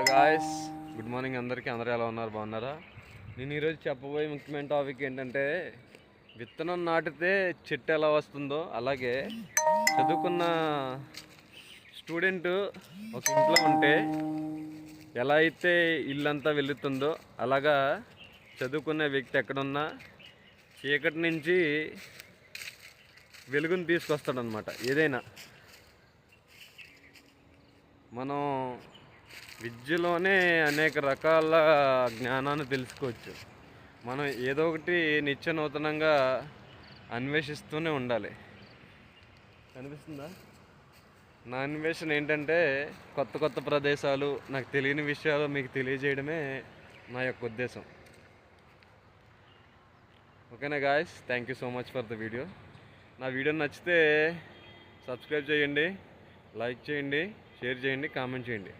Hello guys good morning అందరికీ. అందరూ ఎలా ఉన్నారు? బాగున్నారా? నేను ఈరోజు చెప్పబోయే ముఖ్యమైన టాపిక్ ఏంటంటే విత్తనం నాటితే చెట్టు ఎలా వస్తుందో. అలాగే చదువుకున్న స్టూడెంట్ ఒక ఇంట్లో ఉంటే ఎలా అయితే ఇల్లంతా వెళుతుందో అలాగా చదువుకునే వ్యక్తి ఎక్కడున్నా చీకటి నుంచి వెలుగుని తీసుకొస్తాడనమాట ఏదైనా మనం విద్యలోనే అనేక రకాల జ్ఞానాన్ని తెలుసుకోవచ్చు. మనం ఏదో ఒకటి నిత్య నూతనంగా అన్వేషిస్తూనే ఉండాలి. కనిపిస్తుందా? నా అన్వేషణ ఏంటంటే కొత్త కొత్త ప్రదేశాలు నాకు తెలియని విషయాలు మీకు తెలియజేయడమే నా యొక్క ఉద్దేశం. ఓకేనా guys? Thank you so much for the video నా వీడియో నచ్చితే సబ్స్క్రైబ్ చేయండి లైక్ చేయండి షేర్ చేయండి కామెంట్ చేయండి.